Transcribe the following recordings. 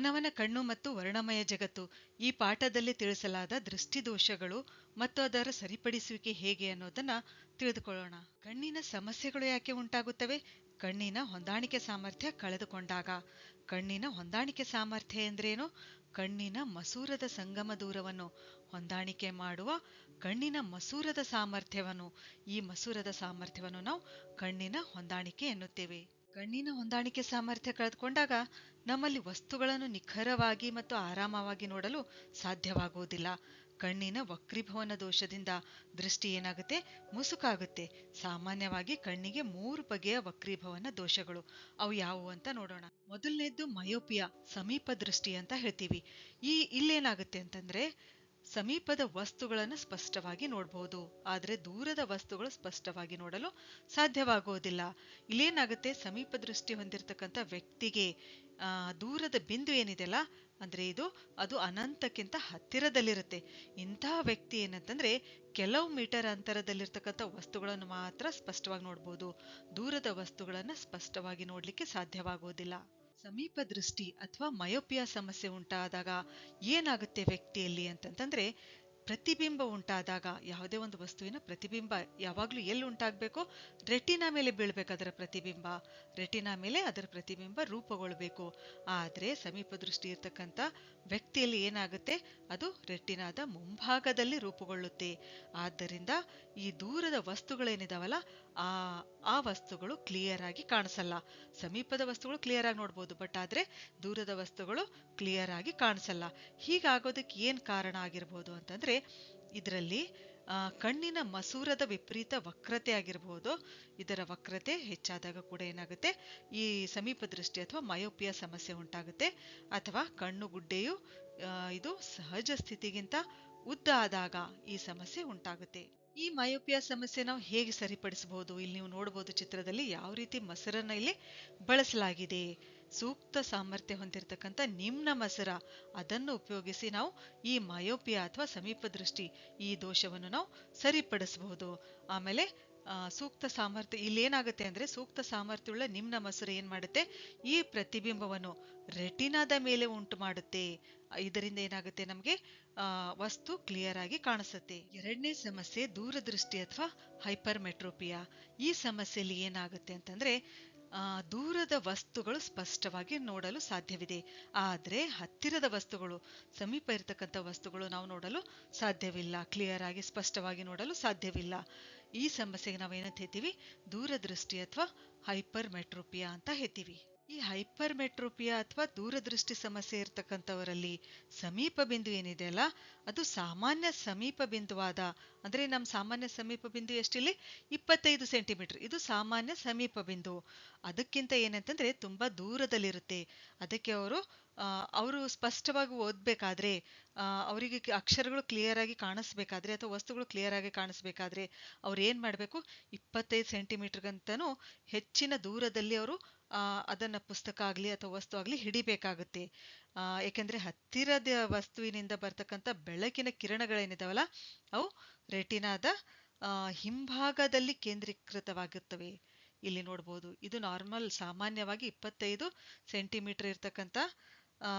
ಮಾನವನ ಕಣ್ಣು ಮತ್ತು ವರ್ಣಮಯ ಜಗತ್ತು, ಈ ಪಾಠದಲ್ಲಿ ತಿಳಿಸಲಾದ ದೃಷ್ಟಿದೋಷಗಳು ಮತ್ತು ಅದರ ಸರಿಪಡಿಸುವಿಕೆ ಹೇಗೆ ಅನ್ನೋದನ್ನ ತಿಳಿದುಕೊಳ್ಳೋಣ. ಕಣ್ಣಿನ ಸಮಸ್ಯೆಗಳು ಯಾಕೆ ಉಂಟಾಗುತ್ತವೆ? ಕಣ್ಣಿನ ಹೊಂದಾಣಿಕೆ ಸಾಮರ್ಥ್ಯ ಕಳೆದುಕೊಂಡಾಗ. ಕಣ್ಣಿನ ಹೊಂದಾಣಿಕೆ ಸಾಮರ್ಥ್ಯ ಎಂದ್ರೇನು? ಕಣ್ಣಿನ ಮಸೂರದ ಸಂಗಮ ದೂರವನ್ನು ಹೊಂದಾಣಿಕೆ ಮಾಡುವ ಕಣ್ಣಿನ ಮಸೂರದ ಸಾಮರ್ಥ್ಯವನ್ನು. ಈ ಮಸೂರದ ಸಾಮರ್ಥ್ಯವನ್ನು ನಾವು ಕಣ್ಣಿನ ಹೊಂದಾಣಿಕೆ ಎನ್ನುತ್ತೇವೆ. ಕಣ್ಣಿನ ಹೊಂದಾಣಿಕೆ ಸಾಮರ್ಥ್ಯ ಕಳೆದುಕೊಂಡಾಗ ನಮ್ಮಲ್ಲಿ ವಸ್ತುಗಳನ್ನು ನಿಖರವಾಗಿ ಮತ್ತು ಆರಾಮವಾಗಿ ನೋಡಲು ಸಾಧ್ಯವಾಗುವುದಿಲ್ಲ. ಕಣ್ಣಿನ ವಕ್ರೀಭವನ ದೋಷದಿಂದ ದೃಷ್ಟಿ ಏನಾಗುತ್ತೆ? ಮುಸುಕಾಗುತ್ತೆ. ಸಾಮಾನ್ಯವಾಗಿ ಕಣ್ಣಿಗೆ ಮೂರು ಬಗೆಯ ವಕ್ರೀಭವನ ದೋಷಗಳು. ಅವು ಯಾವುವು ಅಂತ ನೋಡೋಣ. ಮೊದಲನೇದ್ದು ಮಯೋಪಿಯಾ, ಸಮೀಪ ದೃಷ್ಟಿ ಅಂತ ಹೇಳ್ತೀವಿ. ಈ ಇಲ್ಲೇನಾಗುತ್ತೆ ಅಂತಂದ್ರೆ ಸಮೀಪದ ವಸ್ತುಗಳನ್ನು ಸ್ಪಷ್ಟವಾಗಿ ನೋಡಬಹುದು ಆದರೆ ದೂರದ ವಸ್ತುಗಳು ಸ್ಪಷ್ಟವಾಗಿ ನೋಡಲು ಸಾಧ್ಯವಾಗುವುದಿಲ್ಲ ಇಲ್ಲೇನಾಗುತ್ತೆ? ಸಮೀಪ ದೃಷ್ಟಿ ಹೊಂದಿರತಕ್ಕಂಥ ವ್ಯಕ್ತಿಗೆ ದೂರದ ಬಿಂದು ಏನಿದೆಯಲ್ಲ, ಅಂದ್ರೆ ಇದು, ಅದು ಅನಂತಕ್ಕಿಂತ ಹತ್ತಿರದಲ್ಲಿರುತ್ತೆ. ಇಂತಹ ವ್ಯಕ್ತಿ ಏನಂತಂದ್ರೆ, ಕೆಲವು ಮೀಟರ್ ಅಂತರದಲ್ಲಿರ್ತಕ್ಕಂಥ ವಸ್ತುಗಳನ್ನು ಮಾತ್ರ ಸ್ಪಷ್ಟವಾಗಿ ನೋಡ್ಬೋದು. ದೂರದ ವಸ್ತುಗಳನ್ನು ಸ್ಪಷ್ಟವಾಗಿ ನೋಡ್ಲಿಕ್ಕೆ ಸಾಧ್ಯವಾಗುವುದಿಲ್ಲ ಸಮೀಪ ದೃಷ್ಟಿ ಅಥವಾ ಮಯೋಪಿಯಾ ಸಮಸ್ಯೆ ಉಂಟಾದಾಗ ಏನಾಗುತ್ತೆ ವ್ಯಕ್ತಿಯಲ್ಲಿ ಅಂತಂತಂದ್ರೆ ಪ್ರತಿಬಿಂಬ ಉಂಟಾದಾಗ ಯಾವುದೇ ಒಂದು ವಸ್ತುವಿನ ಪ್ರತಿಬಿಂಬ ಯಾವಾಗಲೂ ಎಲ್ಲಿ ಉಂಟಾಗಬೇಕು ರೆಟಿನಾ ಮೇಲೆ ಬೀಳ್ಬೇಕು ಅದರ ಪ್ರತಿಬಿಂಬ. ರೆಟಿನಾ ಮೇಲೆ ಅದರ ಪ್ರತಿಬಿಂಬ ರೂಪುಗೊಳ್ಬೇಕು. ಆದರೆ ಸಮೀಪ ದೃಷ್ಟಿ ಇರ್ತಕ್ಕಂಥ ವ್ಯಕ್ತಿಯಲ್ಲಿ ಏನಾಗುತ್ತೆ? ಅದು ರೆಟಿನಾದ ಮುಂಭಾಗದಲ್ಲಿ ರೂಪುಗೊಳ್ಳುತ್ತೆ. ಆದ್ದರಿಂದ ಈ ದೂರದ ವಸ್ತುಗಳೇನಿದಾವಲ್ಲ ಆ ಆ ವಸ್ತುಗಳು ಕ್ಲಿಯರ್ ಆಗಿ ಕಾಣಿಸಲ್ಲ. ಸಮೀಪದ ವಸ್ತುಗಳು ಕ್ಲಿಯರ್ ಆಗಿ ನೋಡ್ಬೋದು ಬಟ್ ಆದ್ರೆ ದೂರದ ವಸ್ತುಗಳು ಕ್ಲಿಯರ್ ಆಗಿ ಕಾಣಿಸಲ್ಲ. ಹೀಗಾಗೋದಕ್ಕೆ ಏನು ಕಾರಣ ಆಗಿರ್ಬೋದು ಅಂತಂದ್ರೆ, ಇದರಲ್ಲಿ ಕಣ್ಣಿನ ಮಸೂರದ ವಿಪರೀತ ವಕ್ರತೆ ಆಗಿರಬಹುದು ಇದರ ವಕ್ರತೆ ಹೆಚ್ಚಾದಾಗ ಕೂಡ ಏನಾಗುತ್ತೆ? ಈ ಸಮೀಪ ದೃಷ್ಟಿ ಅಥವಾ ಮಯೋಪಿಯ ಸಮಸ್ಯೆ ಉಂಟಾಗುತ್ತೆ. ಅಥವಾ ಕಣ್ಣು ಗುಡ್ಡೆಯು ಇದು ಸಹಜ ಸ್ಥಿತಿಗಿಂತ ಉದ್ದ ಆದಾಗ ಈ ಸಮಸ್ಯೆ ಉಂಟಾಗುತ್ತೆ. ಈ ಮಯೋಪಿಯ ಸಮಸ್ಯೆ ನಾವು ಹೇಗೆ ಸರಿಪಡಿಸಬಹುದು? ಇಲ್ಲಿ ನೀವು ನೋಡಬಹುದು ಚಿತ್ರದಲ್ಲಿ ಯಾವ ರೀತಿ ಮಸರನ್ನ ಇಲ್ಲಿ ಬಳಸಲಾಗಿದೆ. ಸೂಕ್ತ ಸಾಮರ್ಥ್ಯ ಹೊಂದಿರತಕ್ಕಂಥ ನಿಮ್ನ ಮಸರ, ಅದನ್ನು ಉಪಯೋಗಿಸಿ ನಾವು ಈ ಮಯೋಪಿಯ ಅಥವಾ ಸಮೀಪ ದೃಷ್ಟಿ ಈ ದೋಷವನ್ನು ನಾವು ಸರಿಪಡಿಸಬಹುದು. ಆಮೇಲೆ ಸೂಕ್ತ ಸಾಮರ್ಥ್ಯ ಇಲ್ಲಿ ಏನಾಗುತ್ತೆ ಅಂದ್ರೆ ಸೂಕ್ತ ಸಾಮರ್ಥ್ಯವುಳ್ಳ ನಿಮ್ನ ಮಸೂರ ಏನ್ ಮಾಡುತ್ತೆ? ಈ ಪ್ರತಿಬಿಂಬವನ್ನು ರೆಟಿನಾದ ಮೇಲೆ ಉಂಟು ಮಾಡುತ್ತೆ. ಇದರಿಂದ ಏನಾಗುತ್ತೆ ನಮಗೆ? ವಸ್ತು ಕ್ಲಿಯರ್ ಆಗಿ ಕಾಣಿಸುತ್ತೆ. ಎರಡನೇ ಸಮಸ್ಯೆ ದೂರದೃಷ್ಟಿ ಅಥವಾ ಹೈಪರ್ ಮೆಟ್ರೋಪಿಯಾ ಈ ಸಮಸ್ಯೆಯಲ್ಲಿ ಏನಾಗುತ್ತೆ ಅಂತಂದ್ರೆ ದೂರದ ವಸ್ತುಗಳು ಸ್ಪಷ್ಟವಾಗಿ ನೋಡಲು ಸಾಧ್ಯವಿದೆ. ಆದರೆ ಹತ್ತಿರದ ವಸ್ತುಗಳು, ಸಮೀಪ ಇರತಕ್ಕಂಥ ವಸ್ತುಗಳು ನಾವು ನೋಡಲು ಸಾಧ್ಯವಿಲ್ಲ. ಕ್ಲಿಯರ್ ಆಗಿ ಸ್ಪಷ್ಟವಾಗಿ ನೋಡಲು ಸಾಧ್ಯವಿಲ್ಲ. ಈ ಸಮಸ್ಯೆಗೆ ನಾವೇನಂತ ಹೇಳ್ತೀವಿ? ದೂರದೃಷ್ಟಿ ಅಥವಾ ಹೈಪರ್ ಮೆಟ್ರೋಪಿಯಾ ಅಂತ ಹೇಳ್ತೀವಿ. ಈ ಹೈಪರ್ ಮೆಟ್ರೋಪಿಯಾ ಅಥವಾ ದೂರದೃಷ್ಟಿ ಸಮಸ್ಯೆ ಇರತಕ್ಕಂಥವರಲ್ಲಿ ಸಮೀಪ ಬಿಂದು ಏನಿದೆಯಲ್ಲ ಅದು ಸಾಮಾನ್ಯ ಸಮೀಪ ಬಿಂದುವಾದ, ಅಂದರೆ ನಮ್ಮ ಸಾಮಾನ್ಯ ಸಮೀಪ ಬಿಂದು ಎಷ್ಟಿಲ್ಲಿ? ಇಪ್ಪತ್ತೈದು ಸೆಂಟಿಮೀಟರ್. ಇದು ಸಾಮಾನ್ಯ ಸಮೀಪ ಬಿಂದು. ಅದಕ್ಕಿಂತ ಏನಂತಂದ್ರೆ ತುಂಬಾ ದೂರದಲ್ಲಿರುತ್ತೆ. ಅದಕ್ಕೆ ಅವರು ಅವರು ಸ್ಪಷ್ಟವಾಗಿ ಓದಬೇಕಾದ್ರೆ ಅವರಿಗೆ ಅಕ್ಷರಗಳು ಕ್ಲಿಯರ್ ಆಗಿ ಕಾಣಿಸ್ಬೇಕಾದ್ರೆ ಅಥವಾ ವಸ್ತುಗಳು ಕ್ಲಿಯರ್ ಆಗಿ ಕಾಣಿಸ್ಬೇಕಾದ್ರೆ ಅವ್ರು ಏನು ಮಾಡಬೇಕು? ಇಪ್ಪತ್ತೈದು ಸೆಂಟಿಮೀಟ್ರ್ಗಂತನೂ ಹೆಚ್ಚಿನ ದೂರದಲ್ಲಿ ಅವರು ಅದನ್ನ ಪುಸ್ತಕ ಆಗಲಿ ಅಥವಾ ವಸ್ತು ಆಗಲಿ ಹಿಡಿಬೇಕಾಗುತ್ತೆ. ಏಕೆಂದ್ರೆ ಹತ್ತಿರದ ವಸ್ತುವಿನಿಂದ ಬರ್ತಕ್ಕಂಥ ಬೆಳಕಿನ ಕಿರಣಗಳೇನಿದಾವಲ್ಲ ಅವು ರೆಟಿನಾದ ಹಿಂಭಾಗದಲ್ಲಿ ಕೇಂದ್ರೀಕೃತವಾಗಿರ್ತವೆ. ಇಲ್ಲಿ ನೋಡ್ಬೋದು ಇದು ನಾರ್ಮಲ್ ಸಾಮಾನ್ಯವಾಗಿ ಇಪ್ಪತ್ತೈದು ಸೆಂಟಿಮೀಟರ್ ಇರ್ತಕ್ಕಂಥ ಆ,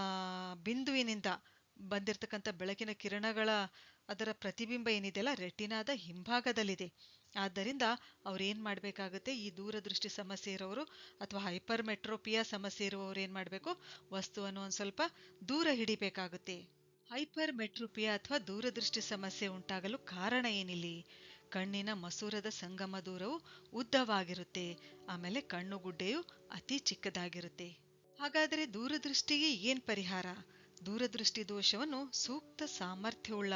ಬಿಂದುವಿನಿಂದ ಬಂದಿರತಕ್ಕಂಥ ಬೆಳಕಿನ ಕಿರಣಗಳ ಅದರ ಪ್ರತಿಬಿಂಬ ಏನಿದೆಯಲ್ಲ ರೆಟಿನಾದ ಹಿಂಭಾಗದಲ್ಲಿದೆ. ಆದ್ದರಿಂದ ಅವ್ರು ಏನು ಮಾಡಬೇಕಾಗುತ್ತೆ? ಈ ದೂರದೃಷ್ಟಿ ಸಮಸ್ಯೆ ಇರೋರು ಅಥವಾ ಹೈಪರ್ ಮೆಟ್ರೋಪಿಯಾ ಸಮಸ್ಯೆ ಇರುವವರು ಏನು ಮಾಡಬೇಕು? ವಸ್ತುವನ್ನು ಒಂದು ಸ್ವಲ್ಪ ದೂರ ಹಿಡಿಬೇಕಾಗುತ್ತೆ. ಹೈಪರ್ ಮೆಟ್ರೋಪಿಯಾ ಅಥವಾ ದೂರದೃಷ್ಟಿ ಸಮಸ್ಯೆ ಉಂಟಾಗಲು ಕಾರಣ ಏನಿಲ್ಲಿ? ಕಣ್ಣಿನ ಮಸೂರದ ಸಂಗಮ ದೂರವು ಉದ್ದವಾಗಿರುತ್ತೆ. ಆಮೇಲೆ ಕಣ್ಣು ಗುಡ್ಡೆಯು ಅತಿ ಚಿಕ್ಕದಾಗಿರುತ್ತೆ. ಹಾಗಾದರೆ ದೂರದೃಷ್ಟಿಗೆ ಏನು ಪರಿಹಾರ? ದೂರದೃಷ್ಟಿ ದೋಷವನ್ನು ಸೂಕ್ತ ಸಾಮರ್ಥ್ಯವುಳ್ಳ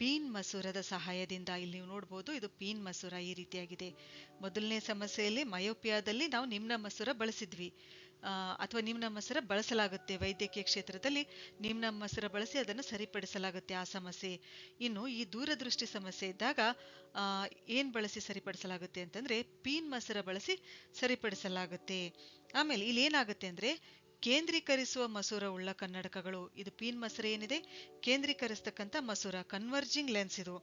ಪೀನ್ ಮಸೂರದ ಸಹಾಯದಿಂದ ಇಲ್ಲಿ ನೀವು ನೋಡ್ಬೋದು. ಇದು ಪೀನ್ ಮಸೂರ ಈ ರೀತಿಯಾಗಿದೆ. ಮೊದಲನೇ ಸಮಸ್ಯೆಯಲ್ಲಿ ಮಯೋಪಿಯಾದಲ್ಲಿ ನಾವು ನಿಮ್ನ ಮಸೂರ ಬಳಸಿದ್ವಿ. ಅಥವಾ ನಿಮ್ನ ಮಸೂರ ಬಳಸಲಾಗುತ್ತೆ. ವೈದ್ಯಕೀಯ ಕ್ಷೇತ್ರದಲ್ಲಿ ನಿಮ್ನ ಮಸೂರ ಬಳಸಿ ಅದನ್ನು ಸರಿಪಡಿಸಲಾಗುತ್ತೆ ಆ ಸಮಸ್ಯೆ. ಇನ್ನು ಈ ದೂರದೃಷ್ಟಿ ಸಮಸ್ಯೆ ಇದ್ದಾಗ ಏನ್ ಬಳಸಿ ಸರಿಪಡಿಸಲಾಗುತ್ತೆ ಅಂತಂದ್ರೆ ಪೀನ್ ಮಸೂರ ಬಳಸಿ ಸರಿಪಡಿಸಲಾಗುತ್ತೆ. ಆಮೇಲೆ ಇಲ್ಲಿ ಏನಾಗುತ್ತೆ ಅಂದ್ರೆ ಕೇಂದ್ರೀಕರಿಸುವ ಮಸೂರ ಉಳ್ಳ ಕನ್ನಡಕಗಳು. ಇದು ಪೀನ್ ಮಸೂರ ಏನಿದೆ? ಕೇಂದ್ರೀಕರಿಸ್ತಕ್ಕಂಥ ಮಸೂರ, ಕನ್ವರ್ಜಿಂಗ್ ಲೆನ್ಸ್ ಇದು.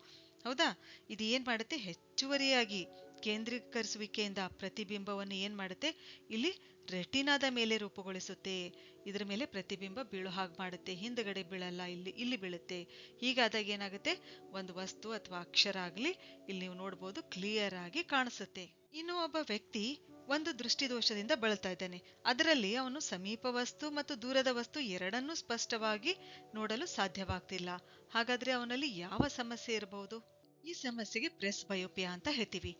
ಹೌದಾ? ಇದು ಏನು ಮಾಡುತ್ತೆ? ಹೆಚ್ಚುವರಿಯಾಗಿ ಕೇಂದ್ರೀಕರಿಸುವಿಕೆಯಿಂದ ಪ್ರತಿಬಿಂಬವನ್ನು ಏನು ಮಾಡುತ್ತೆ? ಇಲ್ಲಿ ರೆಟಿನಾದ ಮೇಲೆ ರೂಪುಗೊಳಿಸುತ್ತೆ. ಇದರ ಮೇಲೆ ಪ್ರತಿಬಿಂಬ ಬೀಳು ಹಾಗೆ ಮಾಡುತ್ತೆ. ಹಿಂದಗಡೆ ಬೀಳಲ್ಲ, ಇಲ್ಲಿ ಇಲ್ಲಿ ಬೀಳುತ್ತೆ. ಹೀಗಾದಾಗ ಏನಾಗುತ್ತೆ? ಒಂದು ವಸ್ತು ಅಥವಾ ಅಕ್ಷರ ಆಗಲಿ, ಇಲ್ಲಿ ನೀವು ನೋಡ್ಬೋದು ಕ್ಲಿಯರ್ ಆಗಿ ಕಾಣಿಸುತ್ತೆ. ಇನ್ನು ಒಬ್ಬ ವ್ಯಕ್ತಿ ಒಂದು ದೃಷ್ಟಿದೋಷದಿಂದ ಬಳಲ್ತಾ ಇದ್ದಾನೆ. ಅದರಲ್ಲಿ ಅವನು ಸಮೀಪ ವಸ್ತು ಮತ್ತು ದೂರದ ವಸ್ತು ಎರಡನ್ನೂ ಸ್ಪಷ್ಟವಾಗಿ ನೋಡಲು ಸಾಧ್ಯವಾಗ್ತಿಲ್ಲ. ಹಾಗಾದ್ರೆ ಅವನಲ್ಲಿ ಯಾವ ಸಮಸ್ಯೆ ಇರಬಹುದು? ಈ ಸಮಸ್ಯೆಗೆ ಪ್ರೆಸ್ ಬಯೋಪಿಯಾ ಅಂತ ಹೇಳ್ತೀವಿ.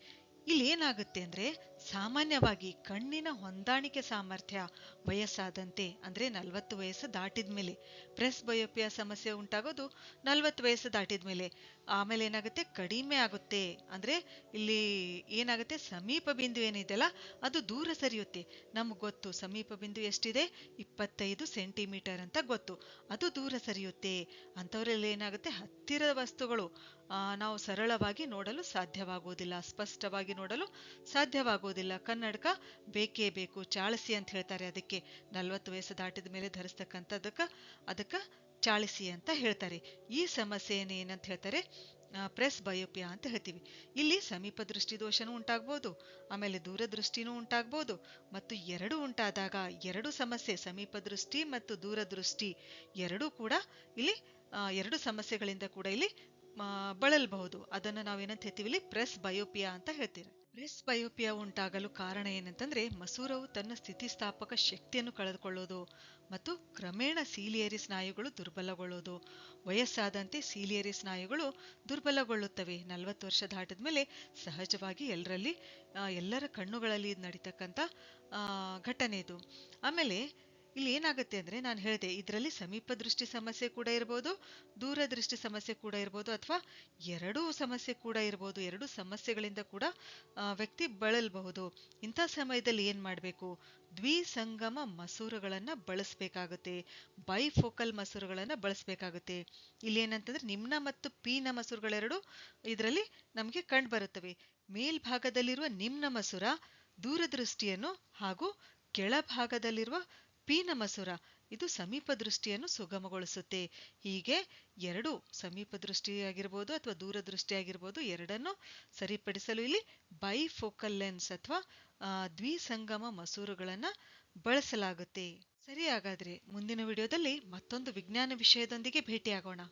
ಇಲ್ಲಿ ಏನಾಗುತ್ತೆ ಅಂದ್ರೆ ಸಾಮಾನ್ಯವಾಗಿ ಕಣ್ಣಿನ ಹೊಂದಾಣಿಕೆ ಸಾಮರ್ಥ್ಯ ವಯಸ್ಸಾದಂತೆ ಅಂದ್ರೆ ನಲವತ್ತು ವಯಸ್ಸು ದಾಟಿದ ಮೇಲೆ ಪ್ರೆಸ್ ಬಯೋಪಿಯ ಸಮಸ್ಯೆ ಉಂಟಾಗೋದು ನಲವತ್ತು ವಯಸ್ಸು ದಾಟಿದ ಮೇಲೆ. ಆಮೇಲೆ ಏನಾಗುತ್ತೆ? ಕಡಿಮೆ ಆಗುತ್ತೆ. ಅಂದ್ರೆ ಇಲ್ಲಿ ಏನಾಗುತ್ತೆ? ಸಮೀಪ ಬಿಂದು ಏನಿದೆಯಲ್ಲ, ಅದು ದೂರ ಸರಿಯುತ್ತೆ. ನಮ್ಗೆ ಗೊತ್ತು, ಸಮೀಪ ಬಿಂದು ಎಷ್ಟಿದೆ? ಇಪ್ಪತ್ತೈದು ಸೆಂಟಿಮೀಟರ್ ಅಂತ ಗೊತ್ತು. ಅದು ದೂರ ಸರಿಯುತ್ತೆ. ಅಂಥವರಲ್ಲಿ ಏನಾಗುತ್ತೆ? ಹತ್ತಿರದ ವಸ್ತುಗಳು ನಾವು ಸರಳವಾಗಿ ನೋಡಲು ಸಾಧ್ಯವಾಗುವುದಿಲ್ಲ, ಸ್ಪಷ್ಟವಾಗಿ ನೋಡಲು ಸಾಧ್ಯವಾಗುವುದಿಲ್ಲ. ಕನ್ನಡಕ ಬೇಕೇ ಬೇಕು. ಚಾಳಸಿ ಅಂತ ಹೇಳ್ತಾರೆ ಅದಕ್ಕೆ. ನಲ್ವತ್ತು ವಯಸ್ಸು ದಾಟಿದ ಮೇಲೆ ಧರಿಸ್ತಕ್ಕಂಥದ್ದಕ್ಕೆ ಅದಕ್ಕೆ ಚಾಳಿಸಿ ಅಂತ ಹೇಳ್ತಾರೆ. ಈ ಸಮಸ್ಯೆ ಏನಂತ ಹೇಳ್ತಾರೆ? ಪ್ರೆಸ್ ಬಯೋಪಿಯಾ ಅಂತ ಹೇಳ್ತೀವಿ. ಇಲ್ಲಿ ಸಮೀಪ ದೃಷ್ಟಿ ದೋಷನೂ ಉಂಟಾಗ್ಬೋದು, ಆಮೇಲೆ ದೂರದೃಷ್ಟಿನೂ ಉಂಟಾಗ್ಬೋದು, ಮತ್ತು ಎರಡು ಉಂಟಾದಾಗ ಎರಡು ಸಮಸ್ಯೆ ಸಮೀಪ ದೃಷ್ಟಿ ಮತ್ತು ದೂರದೃಷ್ಟಿ ಎರಡೂ ಕೂಡ ಇಲ್ಲಿ ಎರಡು ಸಮಸ್ಯೆಗಳಿಂದ ಕೂಡ ಇಲ್ಲಿ ಬಳಲಬಹುದು. ಅದನ್ನ ನಾವೇನಂತ ಹೇಳ್ತೀವಿ ಇಲ್ಲಿ? ಪ್ರೆಸ್ ಬಯೋಪಿಯಾ ಅಂತ ಹೇಳ್ತೀವಿ ಬಯೋಪಿಯಾ ಉಂಟಾಗಲು ಕಾರಣ ಏನಂತಂದ್ರೆ ಮಸೂರವು ತನ್ನ ಸ್ಥಿತಿಸ್ಥಾಪಕ ಶಕ್ತಿಯನ್ನು ಕಳೆದುಕೊಳ್ಳೋದು ಮತ್ತು ಕ್ರಮೇಣ ಸೀಲಿಯರಿ ಸ್ನಾಯುಗಳು ದುರ್ಬಲಗೊಳ್ಳೋದು. ವಯಸ್ಸಾದಂತೆ ಸೀಲಿಯರಿ ಸ್ನಾಯುಗಳು ದುರ್ಬಲಗೊಳ್ಳುತ್ತವೆ. ನಲವತ್ತು ವರ್ಷ ದಾಟಿದ ಮೇಲೆ ಸಹಜವಾಗಿ ಎಲ್ಲರಲ್ಲಿ ಎಲ್ಲರ ಕಣ್ಣುಗಳಲ್ಲಿ ನಡೀತಕ್ಕಂಥ ಘಟನೆ ಇದು. ಆಮೇಲೆ ಇಲ್ಲಿ ಏನಾಗುತ್ತೆ ಅಂದ್ರೆ ನಾನು ಹೇಳಿದೆ, ಇದರಲ್ಲಿ ಸಮೀಪ ದೃಷ್ಟಿ ಸಮಸ್ಯೆ ಕೂಡ ಇರ್ಬೋದು ದೂರದೃಷ್ಟಿ ಸಮಸ್ಯೆ ಕೂಡ ಇರ್ಬೋದು, ಅಥವಾ ಎರಡೂ ಸಮಸ್ಯೆ ಕೂಡ ಇರ್ಬೋದು, ಎರಡು ಸಮಸ್ಯೆಗಳಿಂದ ಕೂಡ ವ್ಯಕ್ತಿ ಬಳಲ್ಬಹುದು. ಇಂಥ ಸಮಯದಲ್ಲಿ ಏನು ಮಾಡಬೇಕು? ದ್ವಿಸಂಗಮ ಮಸೂರಗಳನ್ನು ಬಳಸಬೇಕಾಗುತ್ತೆ. ಬೈಫೋಕಲ್ ಮಸೂರಗಳನ್ನು ಬಳಸಬೇಕಾಗುತ್ತೆ. ಇಲ್ಲಿ ಏನಂತಂದ್ರೆ ನಿಮ್ನ ಮತ್ತು ಪೀನ ಮಸೂರಗಳೆರಡು ಇದರಲ್ಲಿ ನಮಗೆ ಕಂಡು ಬರುತ್ತವೆ. ಮೇಲ್ಭಾಗದಲ್ಲಿರುವ ನಿಮ್ನ ಮಸೂರ, ದೂರದೃಷ್ಟಿಯನ್ನು ಹಾಗೂ ಕೆಳಭಾಗದಲ್ಲಿರುವ ಪೀನ ಮಸೂರ ಇದು ಸಮೀಪ ದೃಷ್ಟಿಯನ್ನು ಸುಗಮಗೊಳಿಸುತ್ತೆ. ಹೀಗೆ ಎರಡು ಸಮೀಪ ದೃಷ್ಟಿಯಾಗಿರ್ಬೋದು ಅಥವಾ ದೂರದೃಷ್ಟಿಯಾಗಿರ್ಬೋದು ಎರಡನ್ನು ಸರಿಪಡಿಸಲು ಇಲ್ಲಿ ಬೈಫೋಕಲ್ ಲೆನ್ಸ್ ಅಥವಾ ದ್ವಿಸಂಗಮ ಮಸೂರುಗಳನ್ನು ಬಳಸಲಾಗುತ್ತೆ. ಸರಿ ಹಾಗಾದ್ರೆ ಮುಂದಿನ ವಿಡಿಯೋದಲ್ಲಿ ಮತ್ತೊಂದು ವಿಜ್ಞಾನ ವಿಷಯದೊಂದಿಗೆ ಭೇಟಿಯಾಗೋಣ.